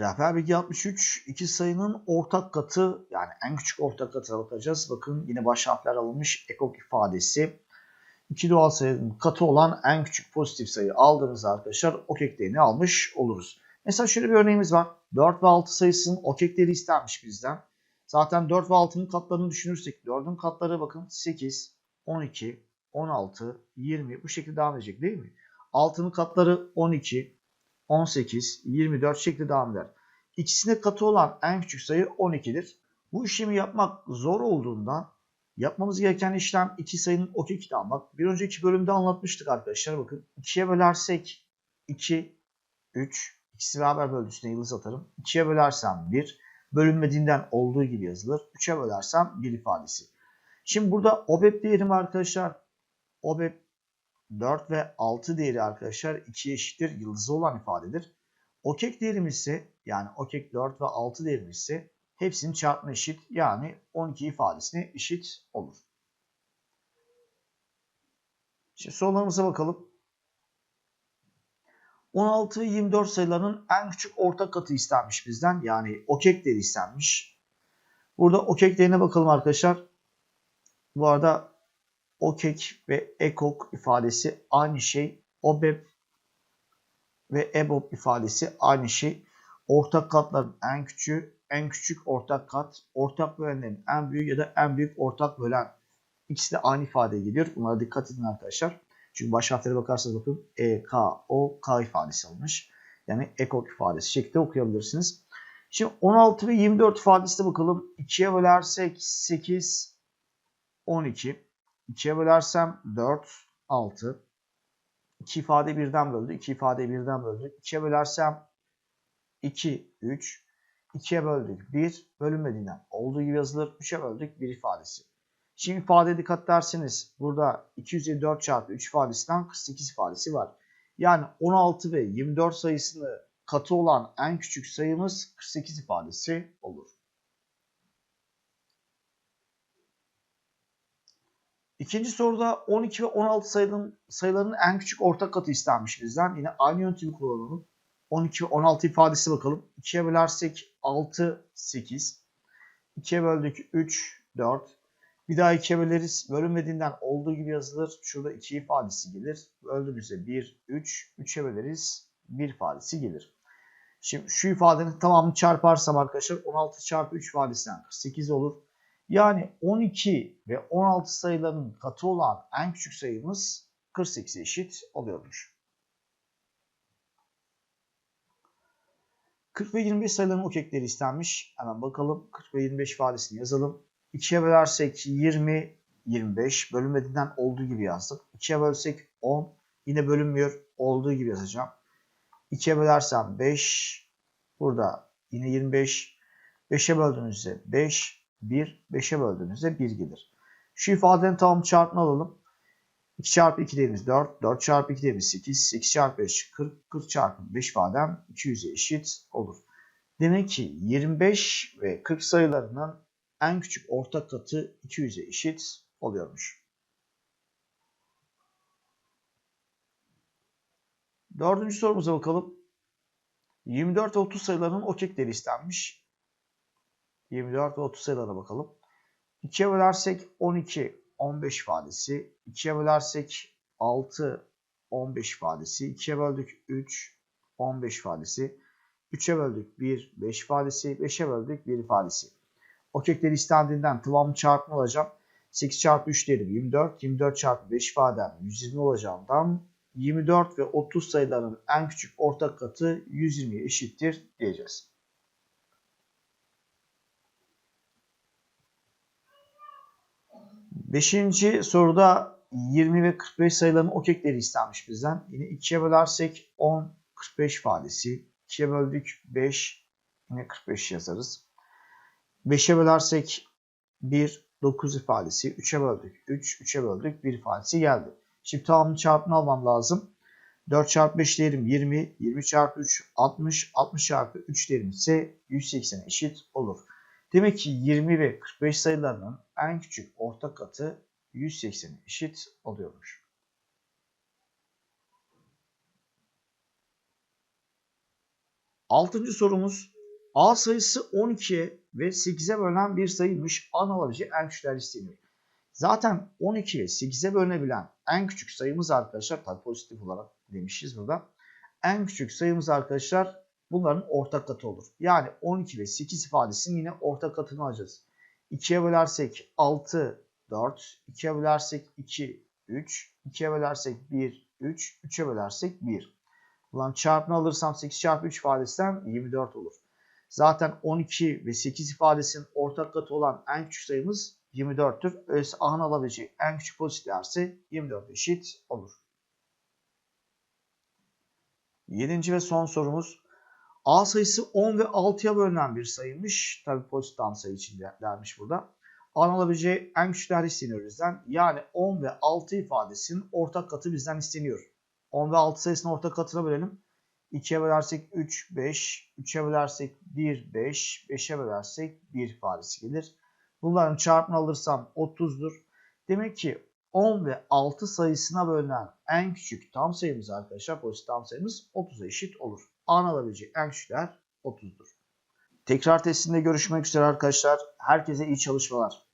Rehber bilgi 63 iki sayının ortak katı yani en küçük ortak katına bakacağız. Bakın yine baş harfler alınmış ekok ifadesi. İki doğal sayının katı olan en küçük pozitif sayı aldığımızda arkadaşlar ok eklerini almış oluruz. Mesela şöyle bir örneğimiz var. 4 ve 6 sayısının ok ekleri istenmiş bizden. Zaten 4 ve 6'nın katlarını düşünürsek 4'ün katları bakın 8, 12, 16, 20 bu şekilde devam edecek değil mi? 6'nın katları 12, 18, 24 şekilde devam eder. İkisine katı olan en küçük sayı 12'dir. Bu işlemi yapmak zor olduğundan yapmamız gereken işlem iki sayının ok ekini almak. Bir önceki bölümde anlatmıştık arkadaşlar. Bakın 2'ye bölersek 2, 3, ikisi beraber böldü üstüne yıldız atarım. 2'ye bölersem 1, bölünmediğinden olduğu gibi yazılır. 3'e bölersem 1 ifadesi. Şimdi burada OBEP değerim arkadaşlar. OBEP 4 ve 6 değeri arkadaşlar 2'ye eşittir yıldızı olan ifadedir. OKEK değerimiz ise yani OKEK 4 ve 6 değerimiz ise hepsinin çarpma eşit yani 12 ifadesine eşit olur. Şimdi sorularımıza bakalım. 16 ve 24 sayılarının en küçük ortak katı istenmiş bizden. Yani OKEK değeri istenmiş. Burada OKEK değerine bakalım arkadaşlar. Bu arada OKEK ve EKOK ifadesi aynı şey. OBEP ve EBOB ifadesi aynı şey. Ortak katların en küçüğü, en küçük ortak kat, ortak bölenlerin en büyük ya da en büyük ortak bölen. İkisi de aynı ifadeye geliyor. Bunlara dikkat edin arkadaşlar. Çünkü baş harflere bakarsanız bakın E, K, O, K ifadesi alınmış. Yani EKOK ifadesi şeklinde okuyabilirsiniz. Şimdi 16 ve 24 ifadesine bakalım. 2'ye bölersek 8, 12. 2'ye bölersem 4, 6. 2 ifade birden böldü. 2 ifade birden böldü. 2'ye bölersem 2, 3. 2'ye böldük 1. Bölünmediğinden olduğu gibi yazılır. 3'e böldük 1 ifadesi. Şimdi ifadeye dikkat ederseniz burada 254 çarpı 3 ifadesinden 48 ifadesi var. Yani 16 ve 24 sayısını katı olan en küçük sayımız 48 ifadesi olur. İkinci soruda 12 ve 16 sayıların, sayıların en küçük ortak katı istenmiş bizden. Yine aynı yöntemi kullanalım. 12 ve 16 ifadesi bakalım. 2'ye bölersek 6, 8. 2'ye böldük 3, 4. Bir daha 2'ye böleriz. Bölünmediğinden olduğu gibi yazılır. Şurada 2 ifadesi gelir. Böldüğümüzde 1, 3. 3'e böleriz. 1 ifadesi gelir. Şimdi şu ifadenin tamamını çarparsam arkadaşlar 16 çarpı 3 ifadesinden 48 olur. Yani 12 ve 16 sayılarının katı olan en küçük sayımız 48'e eşit oluyormuş. 40 ve 25 sayıların okekleri istenmiş. Hemen bakalım. 40 ve 25 ifadesini yazalım. 2'ye bölersek 20, 25. Bölünmediğinden olduğu gibi yazdık. 2'ye bölsek 10. Yine bölünmüyor. Olduğu gibi yazacağım. 2'ye bölersem 5. Burada yine 25. 5'e böldüğünüzde 5. 1, 5'e böldüğünüzde 1 gelir. Şu ifadenin tamamı çarpma alalım. 2 çarpı 2 değerimiz 4, 4 çarpı 2 değerimiz 8, 8 çarpı 5 40, 40 çarpı 5 ifadem 200'e eşit olur. Demek ki 25 ve 40 sayılarının en küçük ortak katı 200'e eşit oluyormuş. Dördüncü sorumuza bakalım. 24 ve 30 sayılarının okekleri istenmiş. 24 ve 30 sayılarına bakalım. 2'ye bölersek 12, 15 ifadesi. 2'ye bölersek 6, 15 ifadesi. 2'ye böldük 3, 15 ifadesi. 3'e böldük 1, 5 ifadesi. 5'e böldük 1 ifadesi. Okekleri istendiğinden tamamı çarpma alacağım. 8 çarpı 3 değerim 24. 24 çarpı 5 ifadem 120 olacağından 24 ve 30 sayılarının en küçük ortak katı 120'ye eşittir diyeceğiz. Beşinci soruda 20 ve 45 sayılarının okekleri istenmiş bizden. Yine 2'ye bölersek 10, 45 ifadesi. 2'ye böldük 5, yine 45 yazarız. 5'e bölersek 1, 9 ifadesi. 3'e böldük 3, 3'e böldük 1 ifadesi geldi. Şimdi tamamını çarpımını almam lazım. 4 çarpı 5 değerim 20, 20 çarpı 3 60, 60 çarpı 3 değerim ise 180 eşit olur. Demek ki 20 ve 45 sayılarının en küçük ortak katı 180'e eşit oluyormuş. Altıncı sorumuz A sayısı 12'ye ve 8'e bölünen bir sayıymış. A'nın alabileceği en küçükler isteniyor. Zaten 12'ye 8'e bölünebilen en küçük sayımız arkadaşlar tabi pozitif olarak demişiz burada. En küçük sayımız arkadaşlar bunların ortak katı olur. Yani 12 ve 8 ifadesinin yine ortak katını alacağız. 2'ye bölersek 6, 4, 2'ye bölersek 2, 3, 2'ye bölersek 1, 3, 3'e bölersek 1. Ulan çarpını alırsam 8 çarpı 3 ifadesinden 24 olur. Zaten 12 ve 8 ifadesinin ortak katı olan en küçük sayımız 24'tür. Öyleyse A'nın alabileceği en küçük pozitif değerse 24 eşit olur. Yedinci ve son sorumuz. A sayısı 10 ve 6'ya bölünen bir sayıymış. Tabi pozitif tam sayı için dermiş burada. A'nın alabileceği en küçük değer isteniyor bizden. Yani 10 ve 6 ifadesinin ortak katı bizden isteniyor. 10 ve 6 sayısının ortak katına bölelim. 2'ye bölersek 3, 5. 3'e bölersek 1, 5. 5'e bölersek 1 ifadesi gelir. Bunların çarpımını alırsam 30'dur. Demek ki 10 ve 6 sayısına bölünen en küçük tam sayımız arkadaşlar pozitif tam sayımız 30'a eşit olur. A'nın alabileceği en küçük değer 30'dur. Tekrar testinde görüşmek üzere arkadaşlar. Herkese iyi çalışmalar.